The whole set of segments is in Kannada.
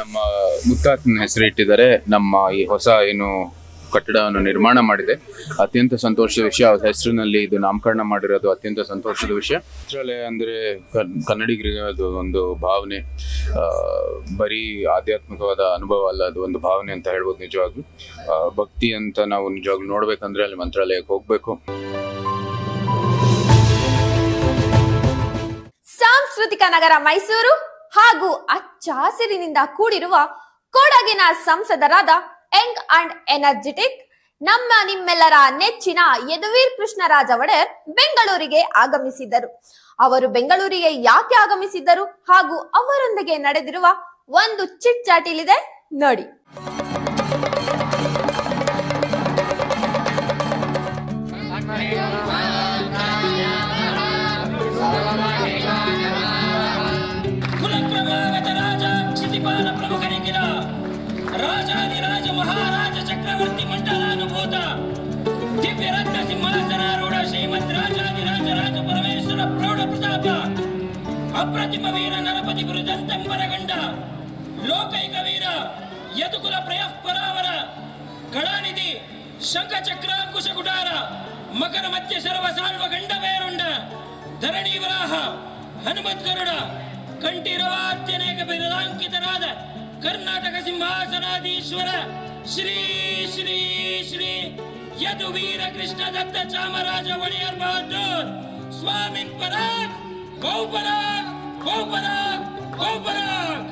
ನಮ್ಮ ಮುತ್ತಾತನ ಹೆಸರಿಟ್ಟಿದ್ದಾರೆ ನಮ್ಮ ಈ ಹೊಸ ಏನು ಕಟ್ಟಡವನ್ನು ನಿರ್ಮಾಣ ಮಾಡಿದೆ. ಅತ್ಯಂತ ಸಂತೋಷದ ವಿಷಯ. ಅವ್ರ ಹೆಸರಿನಲ್ಲಿ ಇದು ನಾಮಕರಣ ಮಾಡಿರೋದು ಅತ್ಯಂತ ಸಂತೋಷದ ವಿಷಯ. ಚಿತ್ರಾಲಯ ಅಂದರೆ ಕನ್ನಡಿಗರಿಗೆ ಅದು ಒಂದು ಭಾವನೆ. ಬರೀ ಆಧ್ಯಾತ್ಮಿಕವಾದ ಅನುಭವ ಅಲ್ಲ, ಅದು ಒಂದು ಭಾವನೆ ಅಂತ ಹೇಳ್ಬೋದು ನಿಜವಾಗ್ಲೂ. ಭಕ್ತಿ ಅಂತ ನಾವು ನಿಜವಾಗ್ಲೂ ನೋಡ್ಬೇಕಂದ್ರೆ ಅಲ್ಲಿ ಮಂತ್ರಾಲಯಕ್ಕೆ ಹೋಗ್ಬೇಕು. ಸಾಂಸ್ಕೃತಿಕ ನಗರ ಮೈಸೂರು. ಹಾಗೂ ಹಚ್ಚ ಹಸಿರಿನಿಂದ ಕೂಡಿರುವ ಕೊಡಗಿನ ಸಂಸದರಾದ ಯಂಗ್ ಅಂಡ್ ಎನರ್ಜೆಟಿಕ್, ನಮ್ಮ ನಿಮ್ಮೆಲ್ಲರ ನೆಚ್ಚಿನ ಯದುವೀರ್ ಕೃಷ್ಣರಾಜ ಒಡೆಯರ್ ಬೆಂಗಳೂರಿಗೆ ಆಗಮಿಸಿದ್ದರು. ಅವರು ಬೆಂಗಳೂರಿಗೆ ಯಾಕೆ ಆಗಮಿಸಿದ್ದರು ಹಾಗೂ ಅವರೊಂದಿಗೆ ನಡೆದಿರುವ ಒಂದು ಚಿಟ್ ಚಾಟಿಲಿದೆ ನೋಡಿ. ಕ್ಷಿತಿಪಾಲ ಪ್ರಮುಖನಿಗಿನ ರಾಜಾದಿರಾಜ ಮಹಾರಾಜ ಚಕ್ರವರ್ತಿ ಮಂಡಲಾನುಭೂತ ದಿವ್ಯ ರತ್ನ ಸಿಂಹಾಸನಾರೂಢ ಶ್ರೀಮದ್ ರಾಜಾದಿರಾಜ ರಾಜ ಪರಮೇಶ್ವರ ಪ್ರೌಢ ಪ್ರತಾಪ, ಅಪ್ರತಿಮ ವೀರ ನರಪತಿ ಗುರುದಂತೆಂಬರಗಂಡ ಲೋಕೈಕ ವೀರ ಯದುಕುಲ ಪ್ರಯಃಪರಾವರ ಕಳಾನಿಧಿ ಶಂಖಚಕ್ರಾಂಕುಶ ಗುಡಾರ, ಮಕರ ಮಧ್ಯ ಸರ್ವ ಸಾಲ್ವ ಗಂಡ ಬೇರುಂಡ ಧರಣಿ ವರಾಹ ಹನುಮತ್ ಗರುಡ ಕಂಠಿರವಾತ್ಯನೇಕ ಬಿರಲಾಂಕಿತರಾದ ಕರ್ನಾಟಕ ಸಿಂಹಾಸನಾಧೀಶ್ವರ ಶ್ರೀ ಶ್ರೀ ಶ್ರೀ ಯದು ವೀರ ಕೃಷ್ಣ ದತ್ತ ಚಾಮರಾಜ ಒಡೆಯರ್ ಬಹದ್ದೂರ್ ಸ್ವಾಮಿ ಪರಾಗ್ ಬಹುಪರಾಗ್ ಬಹುಪರಾಗ್ ಬಹುಪರಾಗ್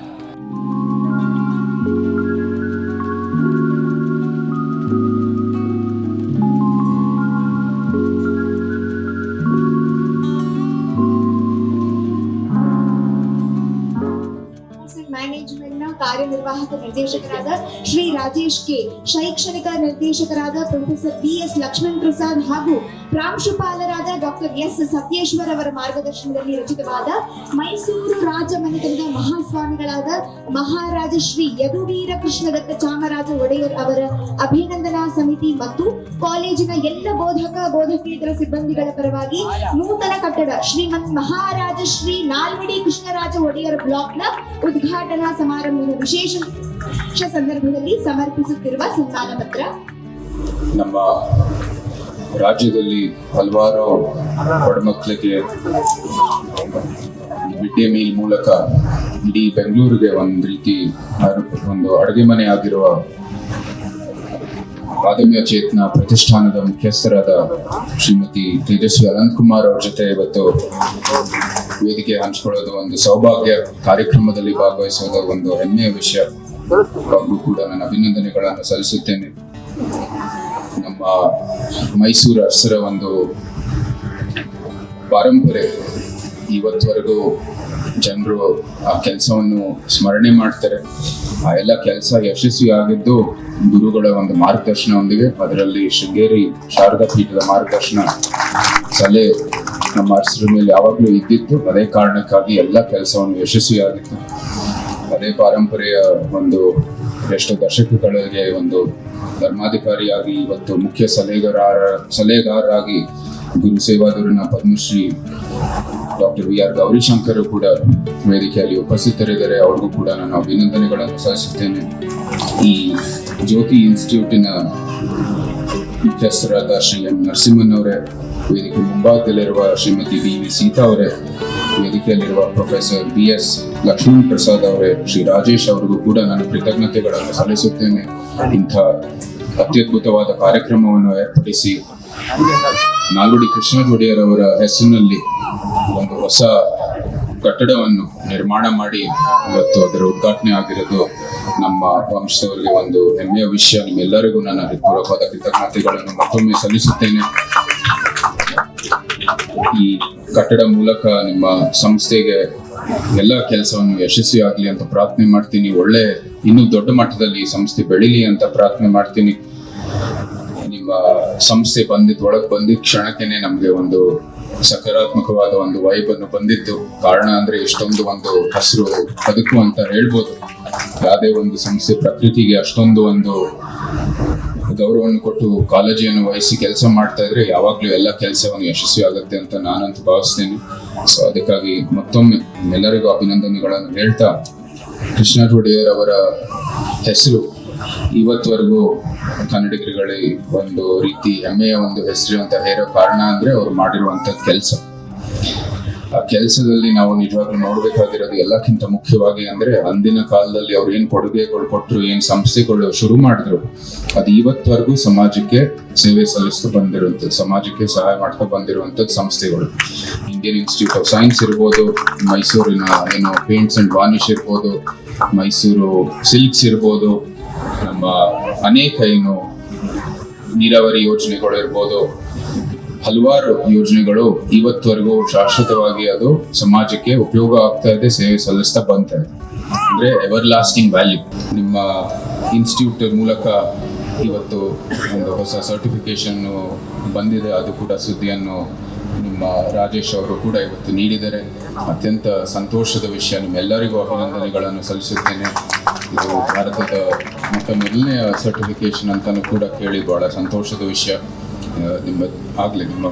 ಮ್ಯಾನೇಜ್ಮೆಂಟ್ನ ಕಾರ್ಯನಿರ್ವಾಹಕ ನಿರ್ದೇಶಕರಾದ ಶ್ರೀ ರಾಜೇಶ್ ಕೆ ಶೈಕ್ಷಣಿಕ ನಿರ್ದೇಶಕರಾದ professor B S Lakshman Prasad ಹಾಗೂ ಪ್ರಾಂಶುಪಾಲರಾದ ಡಾಕ್ಟರ್ ಎಸ್ ಸತ್ಯೇಶ್ವರ್ ಅವರ ಮಾರ್ಗದರ್ಶನದಲ್ಲಿ ರಚಿತವಾದ ಮೈಸೂರು ರಾಜ ಮಹಾಸ್ವಾಮಿಗಳಾದ ಮಹಾರಾಜ ಶ್ರೀ ಯದುವೀರ ಕೃಷ್ಣದತ್ತ ಚಾಮರಾಜ ಒಡೆಯರ್ ಅವರ ಅಭಿನಂದನಾ ಸಮಿತಿ ಮತ್ತು ಕಾಲೇಜಿನ ಎಲ್ಲ ಬೋಧಕ ಬೋಧಕೇತರ ಸಿಬ್ಬಂದಿಗಳ ಪರವಾಗಿ ನೂತನ ಕಟ್ಟಡ ಶ್ರೀಮಂತ್ ಮಹಾರಾಜ ಶ್ರೀ ನಾಲ್ವಡಿ ಕೃಷ್ಣರಾಜ ಒಡೆಯರ್ ಬ್ಲಾಕ್ನ ಉದ್ಘಾಟನಾ ಸಮಾರಂಭದ ವಿಶೇಷ ಸಂದರ್ಭದಲ್ಲಿ ಸಮರ್ಪಿಸುತ್ತಿರುವ ಸಂತಾನ ಪತ್ರ ನಮ್ಮ ರಾಜ್ಯದಲ್ಲಿ ಹಲವಾರು ಬಡಮಕ್ಕಳಿಗೆ ಮಿಡ್ ಮೂಲಕ ಇಡೀ ಬೆಂಗಳೂರಿಗೆ ಒಂದು ರೀತಿ ಒಂದು ಅಡುಗೆ ಮನೆ ಆಗಿರುವ ಆದಮ್ಯ ಚೇತನ ಪ್ರತಿಷ್ಠಾನದ ಮುಖ್ಯಸ್ಥರಾದ ಶ್ರೀಮತಿ ತೇಜಸ್ವಿ ಅನಂತಕುಮಾರ್ ಅವ್ರ ಜೊತೆ ಇವತ್ತು ವೇದಿಕೆ ಹಂಚಿಕೊಳ್ಳೋದು ಒಂದು ಸೌಭಾಗ್ಯ. ಕಾರ್ಯಕ್ರಮದಲ್ಲಿ ಭಾಗವಹಿಸೋದು ಒಂದು ಹೆಮ್ಮೆಯ ವಿಷಯ. ಹಾಗೂ ಕೂಡ ನನ್ನ ಅಭಿನಂದನೆಗಳನ್ನು ಸಲ್ಲಿಸುತ್ತೇನೆ. ನಮ್ಮ ಮೈಸೂರು ಅರಸರ ಒಂದು ಪಾರಂಪರೆ ಇವತ್ತವರೆಗೂ ಜನರು ಆ ಕೆಲಸವನ್ನು ಸ್ಮರಣೆ ಮಾಡ್ತಾರೆ. ಆ ಎಲ್ಲ ಕೆಲಸ ಯಶಸ್ವಿ ಆಗಿದ್ದು ಗುರುಗಳ ಒಂದು ಮಾರ್ಗದರ್ಶನದೊಂದಿಗೆ ಅದರಲ್ಲಿ ಶೃಂಗೇರಿ ಶಾರದಾ ಪೀಠದ ಮಾರ್ಗದರ್ಶನ ಸಲಹೆ ನಮ್ಮ ಅರಸರ ಮೇಲೆ ಯಾವಾಗಲೂ ಇದ್ದಿತ್ತು. ಅದೇ ಕಾರಣಕ್ಕಾಗಿ ಎಲ್ಲ ಕೆಲಸವನ್ನು ಯಶಸ್ವಿಯಾಗಿತ್ತು. ಅದೇ ಪಾರಂಪರೆಯ ಒಂದು ಎಷ್ಟು ದಶಕಗಳಿಗೆ ಒಂದು ಧರ್ಮಾಧಿಕಾರಿಯಾಗಿ ಇವತ್ತು ಮುಖ್ಯ ಸಲಹೆಗಾರ ಸಲಹೆಗಾರರಾಗಿ ಗುರು ಸೇವಾದೂರಿನ Padmashri doctor V R Gowrishankar ಕೂಡ ವೇದಿಕೆಯಲ್ಲಿ ಉಪಸ್ಥಿತರಿದ್ದಾರೆ. ಅವ್ರಿಗೂ ಕೂಡ ನಾನು ಅಭಿನಂದನೆಗಳನ್ನು ಸಲ್ಲಿಸುತ್ತೇನೆ. ಈ ಜ್ಯೋತಿ ಇನ್ಸ್ಟಿಟ್ಯೂಟಿನ ಮುಖ್ಯಸ್ಥರಾದ ಶ್ರೀ ಎಂ ನರಸಿಂಹನ್ ಅವರೇ, ವೇದಿಕೆ ಮುಂಭಾಗದಲ್ಲಿರುವ ಶ್ರೀಮತಿ ಬಿ ವಿ ಸೀತಾ ಅವರೇ, ವೇದಿಕೆಯಲ್ಲಿರುವ professor B S Lakshman Prasad ಅವರೇ, ಶ್ರೀ ರಾಜೇಶ್ ಅವರಿಗೂ ಕೂಡ ನಾನು ಕೃತಜ್ಞತೆಗಳನ್ನು ಸಲ್ಲಿಸುತ್ತೇನೆ. ಇಂಥ ಅತ್ಯದ್ಭುತವಾದ ಕಾರ್ಯಕ್ರಮವನ್ನು ಏರ್ಪಡಿಸಿ ನಾಲ್ವಡಿ ಕೃಷ್ಣ ಒಡೆಯರ್ ಅವರ ಹೆಸರಿನಲ್ಲಿ ಒಂದು ಹೊಸ ಕಟ್ಟಡವನ್ನು ನಿರ್ಮಾಣ ಮಾಡಿ ಇವತ್ತು ಅದರ ಉದ್ಘಾಟನೆ ಆಗಿರೋದು ನಮ್ಮ ವಂಶದವರಿಗೆ ಒಂದು ಹೆಮ್ಮೆಯ ವಿಷಯ. ನಿಮ್ಮೆಲ್ಲರಿಗೂ ನನ್ನ ಹೃತ್ಪೂರ್ವಕವಾದ ಕೃತಜ್ಞತೆಗಳನ್ನು ಮತ್ತೊಮ್ಮೆ ಸಲ್ಲಿಸುತ್ತೇನೆ. ಈ ಕಟ್ಟಡ ಮೂಲಕ ನಿಮ್ಮ ಸಂಸ್ಥೆಗೆ ಎಲ್ಲ ಕೆಲಸವನ್ನು ಯಶಸ್ವಿ ಆಗಲಿ ಅಂತ ಪ್ರಾರ್ಥನೆ ಮಾಡ್ತೀನಿ. ಒಳ್ಳೆ, ಇನ್ನೂ ದೊಡ್ಡ ಮಟ್ಟದಲ್ಲಿ ಈ ಸಂಸ್ಥೆ ಬೆಳಿಲಿ ಅಂತ ಪ್ರಾರ್ಥನೆ ಮಾಡ್ತೀನಿ. ನಿಮ್ಮ ಸಂಸ್ಥೆ ಬಂದಿದ್ದು, ಒಳಗೆ ಬಂದಿದ್ದ ಕ್ಷಣಕ್ಕೇನೆ ನಮಗೆ ಒಂದು ಸಕಾರಾತ್ಮಕವಾದ ಒಂದು ವೈಬ್ ಅನ್ನು ಬಂದಿತ್ತು. ಕಾರಣ ಅಂದ್ರೆ ಇಷ್ಟೊಂದು ಒಂದು ಹಸಿರು ಬದುಕು ಅಂತ ಹೇಳ್ಬೋದು. ಯಾವುದೇ ಒಂದು ಸಂಸ್ಥೆ ಪ್ರಕೃತಿಗೆ ಅಷ್ಟೊಂದು ಒಂದು ಗೌರವವನ್ನು ಕೊಟ್ಟು ಕಾಳಜಿಯನ್ನು ವಹಿಸಿ ಕೆಲಸ ಮಾಡ್ತಾ ಇದ್ರೆ ಯಾವಾಗಲೂ ಎಲ್ಲ ಕೆಲಸವನ್ನು ಯಶಸ್ವಿ ಆಗುತ್ತೆ ಅಂತ ನಾನಂತೂ ಭಾವಿಸ್ತೇನೆ. ಸೊ ಅದಕ್ಕಾಗಿ ಮತ್ತೊಮ್ಮೆ ಎಲ್ಲರಿಗೂ ಅಭಿನಂದನೆಗಳನ್ನು ಹೇಳ್ತಾ, ಕೃಷ್ಣ ಒಡೆಯರ್ ಅವರ ಹೆಸರು ಇವತ್ತವರೆಗೂ ಕನ್ನಡಿಗರುಗಳಿಗೆ ಒಂದು ರೀತಿ ಹೆಮ್ಮೆಯ ಒಂದು ಹೆಸರು ಅಂತ ಹೇಳೋ ಕಾರಣ ಅಂದ್ರೆ ಅವ್ರು ಮಾಡಿರುವಂತ ಕೆಲಸ. ಆ ಕೆಲಸದಲ್ಲಿ ನಾವು ನಿಜವಾಗ್ಲೂ ನೋಡ್ಬೇಕಾಗಿರೋದು ಎಲ್ಲಕ್ಕಿಂತ ಮುಖ್ಯವಾಗಿ ಅಂದ್ರೆ ಅಂದಿನ ಕಾಲದಲ್ಲಿ ಅವ್ರು ಏನ್ ಕೊಡುಗೆಗಳು ಕೊಟ್ಟರು ಏನ್ ಸಂಸ್ಥೆಗಳು ಶುರು ಮಾಡಿದ್ರು, ಅದು ಇವತ್ತವರೆಗೂ ಸಮಾಜಕ್ಕೆ ಸೇವೆ ಸಲ್ಲಿಸ್ತಾ ಬಂದಿರುವಂಥದ್ದು, ಸಮಾಜಕ್ಕೆ ಸಹಾಯ ಮಾಡ್ತಾ ಬಂದಿರುವಂಥದ್ದು ಸಂಸ್ಥೆಗಳು. ಇಂಡಿಯನ್ ಇನ್ಸ್ಟಿಟ್ಯೂಟ್ ಆಫ್ ಸೈನ್ಸ್ ಇರ್ಬೋದು, ಮೈಸೂರಿನ ಏನು ಪೇಂಟ್ಸ್ ಅಂಡ್ ವಾನಿಶ್ ಇರ್ಬೋದು, ಮೈಸೂರು ಸಿಲ್ಕ್ಸ್ ಇರ್ಬೋದು ನಮ್ಮ ಅನೇಕ ಏನು ನೀರಾವರಿ ಯೋಜನೆಗಳು ಇರ್ಬೋದು, ಹಲವಾರು ಯೋಜನೆಗಳು ಇವತ್ತವರೆಗೂ ಶಾಶ್ವತವಾಗಿ ಅದು ಸಮಾಜಕ್ಕೆ ಉಪಯೋಗ ಆಗ್ತಾ ಇದೆ, ಸೇವೆ ಸಲ್ಲಿಸ್ತಾ ಬಂತಾ ಇದೆ. ಅಂದ್ರೆ ಎವರ್ ಲಾಸ್ಟಿಂಗ್ ವ್ಯಾಲ್ಯೂ ನಿಮ್ಮ ಇನ್ಸ್ಟಿಟ್ಯೂಟ್ ಮೂಲಕ ಇವತ್ತು ಒಂದು ಹೊಸ ಸರ್ಟಿಫಿಕೇಶನ್ ಬಂದಿದೆ, ಅದು ಕೂಡ ಸುದ್ದಿಯನ್ನು ನಿಮ್ಮ ರಾಜೇಶ್ ಅವರು ಕೂಡ ಇವತ್ತು ನೀಡಿದರೆ ಅತ್ಯಂತ ಸಂತೋಷದ ವಿಷಯ. ನಿಮ್ಮೆಲ್ಲರಿಗೂ ಅಭಿನಂದನೆಗಳನ್ನು ಸಲ್ಲಿಸುತ್ತೇನೆ. ಇದು ಭಾರತದ ಮೊಟ್ಟ ಮೊದಲನೆಯ ಸರ್ಟಿಫಿಕೇಶನ್ ಅಂತಲೂ ಕೂಡ ಕೇಳಿ ಬಹಳ ಸಂತೋಷದ ವಿಷಯ. ನಿಮ್ಮ ಆಗಲಿ, ನಿಮ್ಮ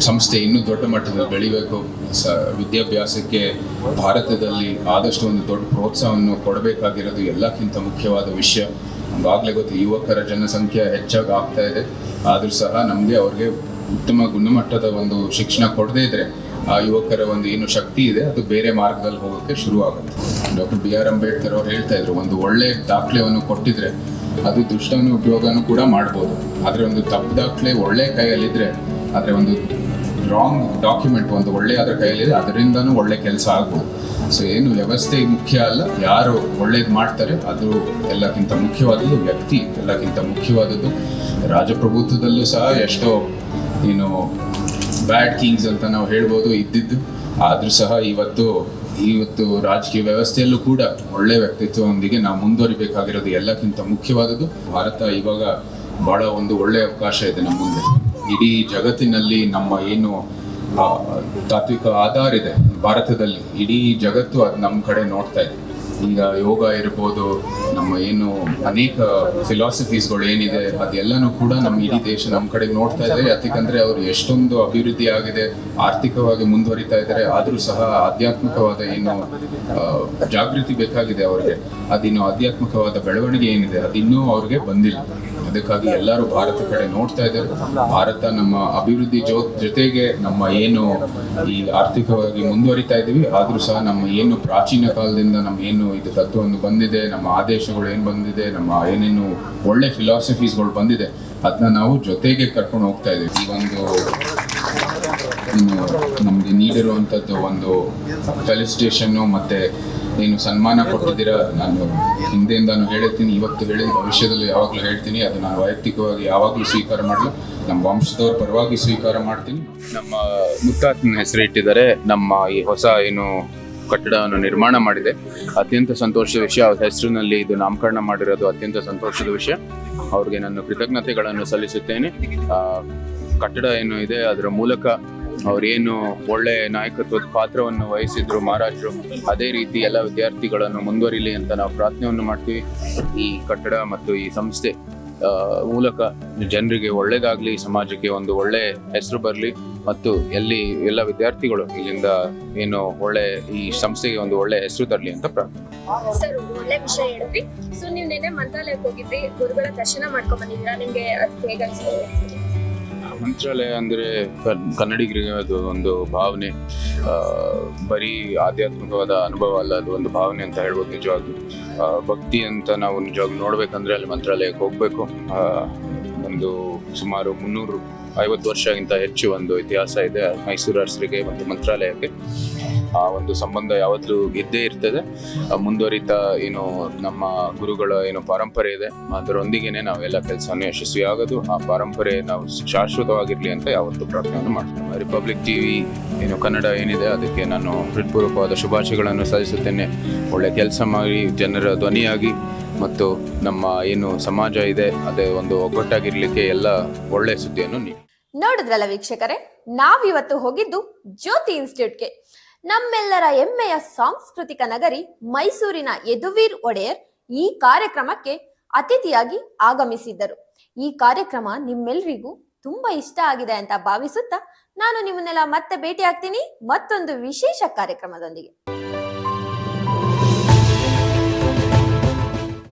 ಸಂಸ್ಥೆ ಇನ್ನೂ ದೊಡ್ಡ ಮಟ್ಟದಲ್ಲಿ ಬೆಳಿಬೇಕು. ಸ, ವಿದ್ಯಾಭ್ಯಾಸಕ್ಕೆ ಭಾರತದಲ್ಲಿ ಆದಷ್ಟು ಒಂದು ದೊಡ್ಡ ಪ್ರೋತ್ಸಾಹವನ್ನು ಕೊಡಬೇಕಾಗಿರೋದು ಎಲ್ಲಕ್ಕಿಂತ ಮುಖ್ಯವಾದ ವಿಷಯ. ನಮ್ಗಾಗಲೇ ಗೊತ್ತು, ಯುವಕರ ಜನಸಂಖ್ಯೆ ಹೆಚ್ಚಾಗಿ ಆಗ್ತಾ ಇದೆ. ಆದರೂ ಸಹ ನಮಗೆ ಅವ್ರಿಗೆ ಉತ್ತಮ ಗುಣಮಟ್ಟದ ಒಂದು ಶಿಕ್ಷಣ ಕೊಡದೇ ಇದ್ರೆ ಆ ಯುವಕರ ಒಂದು ಏನು ಶಕ್ತಿ ಇದೆ, ಅದು ಬೇರೆ ಮಾರ್ಗದಲ್ಲಿ ಹೋಗೋಕ್ಕೆ ಶುರು ಆಗುತ್ತೆ ಡಾಕ್ಟರ್ ಬಿ ಆರ್ ಅಂಬೇಡ್ಕರ್ ಅವ್ರು ಹೇಳ್ತಾ ಇದ್ರು, ಒಂದು ಒಳ್ಳೆ ದಾಖಲೆಯನ್ನು ಕೊಟ್ಟಿದ್ರೆ ಅದು ದುಷ್ಟನ ಉಪಯೋಗನೂ ಕೂಡ ಮಾಡ್ಬೋದು. ಆದರೆ ಒಂದು ತಪ್ಪು ದಾಖಲೆ ಒಳ್ಳೆ ಕೈಯಲ್ಲಿದ್ದರೆ ಆದರೆ ಒಂದು ರಾಂಗ್ ಡಾಕ್ಯುಮೆಂಟ್ ಒಂದು ಒಳ್ಳೆ ಅದರ ಕೈಯಲ್ಲಿದೆ ಅದರಿಂದನೂ ಒಳ್ಳೆ ಕೆಲಸ ಆಗ್ಬೋದು. ಸೊ ಏನು ವ್ಯವಸ್ಥೆ ಮುಖ್ಯ ಅಲ್ಲ, ಯಾರು ಒಳ್ಳೇದು ಮಾಡ್ತಾರೆ, ಅದು ಎಲ್ಲಕ್ಕಿಂತ ಮುಖ್ಯವಾದದ್ದು ವ್ಯಕ್ತಿ, ಎಲ್ಲಕ್ಕಿಂತ ಮುಖ್ಯವಾದದ್ದು ರಾಜಪ್ರಭುತ್ವದಲ್ಲೂ ಸಹ ಎಷ್ಟೋ ಏನು ಬ್ಯಾಡ್ ಕಿಂಗ್ಸ್ ಅಂತ ನಾವು ಹೇಳ್ಬೋದು ಇದ್ದಿದ್ದು. ಆದರೂ ಸಹ ಇವತ್ತು ಇವತ್ತು ರಾಜಕೀಯ ವ್ಯವಸ್ಥೆಯಲ್ಲೂ ಕೂಡ ಒಳ್ಳೆ ವ್ಯಕ್ತಿತ್ವದೊಂದಿಗೆ ನಾವು ಮುಂದುವರಿಬೇಕಾಗಿರೋದು ಎಲ್ಲಕ್ಕಿಂತ ಮುಖ್ಯವಾದದ್ದು. ಭಾರತ ಇವಾಗ ಬಹಳ ಒಂದು ಒಳ್ಳೆಯ ಅವಕಾಶ ಇದೆ ನಮ್ಮ ಮುಂದೆ. ಇಡೀ ಜಗತ್ತಿನಲ್ಲಿ ನಮ್ಮ ಏನು ತಾತ್ವಿಕ ಆಧಾರ ಇದೆ ಭಾರತದಲ್ಲಿ. ಇಡೀ ಜಗತ್ತು ಅದು ನಮ್ಮ ಕಡೆ ನೋಡ್ತಾ ಇದೆ. ಈಗ ಯೋಗ ಇರ್ಬೋದು, ನಮ್ಮ ಏನು ಅನೇಕ ಫಿಲಾಸಫೀಸ್ಗಳು ಏನಿದೆ, ಅದೆಲ್ಲನೂ ಕೂಡ ನಮ್ಮ ಇಡೀ ದೇಶ ನಮ್ಮ ಕಡೆ ನೋಡ್ತಾ ಇದ್ದಾರೆ ಯಾಕಂದ್ರೆ ಅವರು ಎಷ್ಟೊಂದು ಅಭಿವೃದ್ಧಿ ಆಗಿದೆ, ಆರ್ಥಿಕವಾಗಿ ಮುಂದುವರಿತಾ ಇದ್ದಾರೆ ಆದರೂ ಸಹ ಆಧ್ಯಾತ್ಮಿಕವಾದ ಏನು ಜಾಗೃತಿ ಬೇಕಾಗಿದೆ ಅವರಿಗೆ. ಅದಿನ್ನು ಆಧ್ಯಾತ್ಮಿಕವಾದ ಬೆಳವಣಿಗೆ ಏನಿದೆ, ಅದಿನ್ನೂ ಅವ್ರಿಗೆ ಬಂದಿಲ್ಲ. ಅದಕ್ಕಾಗಿ ಎಲ್ಲರೂ ಭಾರತ ಕಡೆ ನೋಡ್ತಾ ಇದ್ದಾರೆ. ಭಾರತ ನಮ್ಮ ಅಭಿವೃದ್ಧಿ ಜೋ, ಜೊತೆಗೆ ನಮ್ಮ ಏನು ಈ ಆರ್ಥಿಕವಾಗಿ ಮುಂದುವರಿತಾ ಇದ್ದೀವಿ. ಆದರೂ ಸಹ ನಮ್ಮ ಏನು ಪ್ರಾಚೀನ ಕಾಲದಿಂದ ನಮ್ಮ ಏನು ಇದು ತತ್ವವನ್ನು ಬಂದಿದೆ, ನಮ್ಮ ಆದೇಶಗಳು ಏನು ಬಂದಿದೆ, ನಮ್ಮ ಏನೇನು ಒಳ್ಳೆ ಫಿಲಾಸಫೀಸ್ಗಳು ಬಂದಿದೆ ಅದನ್ನ ನಾವು ಜೊತೆಗೆ ಕರ್ಕೊಂಡು ಹೋಗ್ತಾ ಇದ್ದೀವಿ. ಈ ಒಂದು ನಮಗೆ ನೀಡಿರುವಂಥದ್ದು ಒಂದು ಫೆಲಿಸಿಟೇಷನ್ನು ಮತ್ತೆ ಏನು ಸನ್ಮಾನ ಕೊಟ್ಟಿದ್ದೀರಾ, ನಾನು ಹಿಂದೆಯಿಂದಾನು ಹೇಳಿರ್ತೀನಿ ಇವತ್ತು ಹೇಳಿದ ಭವಿಷ್ಯದಲ್ಲಿ ಯಾವಾಗಲೂ ಹೇಳ್ತೀನಿ, ಅದು ನಾನು ವೈಯಕ್ತಿಕವಾಗಿ ಯಾವಾಗಲೂ ಸ್ವೀಕಾರ ಮಾಡಲು ನಮ್ಮ ವಂಶದವ್ರ ಪರವಾಗಿ ಸ್ವೀಕಾರ ಮಾಡ್ತೀನಿ. ನಮ್ಮ ಮುತ್ತಾತನ ಹೆಸರು ಇಟ್ಟಿದ್ದಾರೆ, ನಮ್ಮ ಈ ಹೊಸ ಏನು ಕಟ್ಟಡವನ್ನು ನಿರ್ಮಾಣ ಮಾಡಿದೆ. ಅತ್ಯಂತ ಸಂತೋಷದ ವಿಷಯ, ಅವ್ರ ಹೆಸರಿನಲ್ಲಿ ಇದು ನಾಮಕರಣ ಮಾಡಿರೋದು ಅತ್ಯಂತ ಸಂತೋಷದ ವಿಷಯ. ಅವ್ರಿಗೆ ನಾನು ಕೃತಜ್ಞತೆಗಳನ್ನು ಸಲ್ಲಿಸುತ್ತೇನೆ. ಕಟ್ಟಡ ಏನು ಇದೆ, ಅದರ ಮೂಲಕ ಅವರೇನು ಒಳ್ಳೆ ನಾಯಕತ್ವದ ಪಾತ್ರವನ್ನು ವಹಿಸಿದ್ರು ಮಹಾರಾಜರು, ಅದೇ ರೀತಿ ಎಲ್ಲ ವಿದ್ಯಾರ್ಥಿಗಳನ್ನು ಮುಂದುವರಿಲಿ ಅಂತ ನಾವು ಪ್ರಾರ್ಥನೆಯನ್ನು ಮಾಡ್ತೀವಿ. ಈ ಕಟ್ಟಡ ಮತ್ತು ಈ ಸಂಸ್ಥೆ ಮೂಲಕ ಜನರಿಗೆ ಒಳ್ಳೇದಾಗ್ಲಿ, ಸಮಾಜಕ್ಕೆ ಒಂದು ಒಳ್ಳೆ ಹೆಸರು ಬರಲಿ ಮತ್ತು ಎಲ್ಲಿ ಎಲ್ಲ ವಿದ್ಯಾರ್ಥಿಗಳು ಇಲ್ಲಿಂದ ಏನು ಒಳ್ಳೆ ಈ ಸಂಸ್ಥೆಗೆ ಒಂದು ಒಳ್ಳೆ ಹೆಸರು ತರಲಿ ಅಂತ ಪ್ರಾರ್ಥನೆ. ಸರ್ ಒಳ್ಳೆ ವಿಷಯ ಹೇಳಿದ್ರಿ ಸೊ, ನೀವು ನಿನ್ನೆ ಮಂತ್ರಾಲಯಕ್ಕೆ ಹೋಗಿದ್ರಿ, ಗುರುಗಳ ದರ್ಶನ ಮಾಡ್ಕೊಂಡ್ ಬಂದಿದ್ದೀರಾ? ನಿಮ್ಗೆ ಅದು ಹೇಗೆ ಮಂತ್ರಾಲಯ ಅಂದರೆ ಕನ್ನಡಿಗರಿಗೆ ಅದು ಒಂದು ಭಾವನೆ ಬರೀ ಆಧ್ಯಾತ್ಮಿಕವಾದ ಅನುಭವ ಅಲ್ಲ, ಅದು ಒಂದು ಭಾವನೆ ಅಂತ ಹೇಳ್ಬೋದು ನಿಜವಾಗ್ಲೂ. ಭಕ್ತಿ ಅಂತ ನಾವು ನಿಜವಾಗ್ಲೂ ನೋಡ್ಬೇಕಂದ್ರೆ ಅಲ್ಲಿ ಮಂತ್ರಾಲಯಕ್ಕೆ ಹೋಗ್ಬೇಕು. ಒಂದು ಸುಮಾರು ಮುನ್ನೂರು ಐವತ್ತು ವರ್ಷಕ್ಕಿಂತ ಹೆಚ್ಚು ಒಂದು ಇತಿಹಾಸ ಇದೆ. ಮೈಸೂರು ಅರಸರಿಗೆ ಮತ್ತು ಮಂತ್ರಾಲಯಕ್ಕೆ. ಆ ಒಂದು ಸಂಬಂಧ ಯಾವತ್ತೂ ಗೆದ್ದೇ ಇರ್ತದೆ. ಮುಂದುವರಿತ ಏನು ನಮ್ಮ ಗುರುಗಳ ಏನು ಪರಂಪರೆ ಇದೆ, ಅದರೊಂದಿಗೆನೆ ನಾವೆಲ್ಲ ಕೆಲಸವನ್ನು ಯಶಸ್ವಿ ಆಗೋದು ಆ ಪರಂಪರೆ ನಾವು ಶಾಶ್ವತವಾಗಿರಲಿ ಅಂತ ಯಾವತ್ತೂ ಪ್ರಾರ್ಥನೆಯನ್ನು ಮಾಡ್ತೇವೆ ರಿಪಬ್ಲಿಕ್ ಟಿವಿ ಏನು ಕನ್ನಡ ಏನಿದೆ, ಅದಕ್ಕೆ ನಾನು ಹೃತ್ಪೂರ್ವಕವಾದ ಶುಭಾಶಯಗಳನ್ನು ಸಲ್ಲಿಸುತ್ತೇನೆ. ಒಳ್ಳೆ ಕೆಲಸ ಮಾಡಿ, ಜನರ ಧ್ವನಿಯಾಗಿ ಮತ್ತು ನಮ್ಮ ಏನು ಸಮಾಜ ಇದೆ, ಅದೇ ಒಂದು ಒಗ್ಗಟ್ಟಾಗಿರ್ಲಿಕ್ಕೆ ಎಲ್ಲ ಒಳ್ಳೆ ಸುದ್ದಿಯನ್ನು ನೀಡಿ. ನೋಡಿದ್ರಲ್ಲ ವೀಕ್ಷಕರೇ, ನಾವಿವತ್ತು ಹೋಗಿದ್ದು ಜ್ಯೋತಿ ಇನ್ಸ್ಟಿಟ್ಯೂಟ್ಗೆ. ನಮ್ಮೆಲ್ಲರ ಹೆಮ್ಮೆಯ ಸಾಂಸ್ಕೃತಿಕ ನಗರಿ ಮೈಸೂರಿನ ಯದುವೀರ್ ಒಡೆಯರ್ ಈ ಕಾರ್ಯಕ್ರಮಕ್ಕೆ ಅತಿಥಿಯಾಗಿ ಆಗಮಿಸಿದ್ದರು. ಈ ಕಾರ್ಯಕ್ರಮ ನಿಮ್ಮೆಲ್ರಿಗೂ ತುಂಬಾ ಇಷ್ಟ ಆಗಿದೆ ಅಂತ ಭಾವಿಸುತ್ತಾ ನಾನು ನಿಮ್ಮನ್ನೆಲ್ಲ ಮತ್ತೆ ಭೇಟಿ ಆಗ್ತೀನಿ ಮತ್ತೊಂದು ವಿಶೇಷ ಕಾರ್ಯಕ್ರಮದೊಂದಿಗೆ.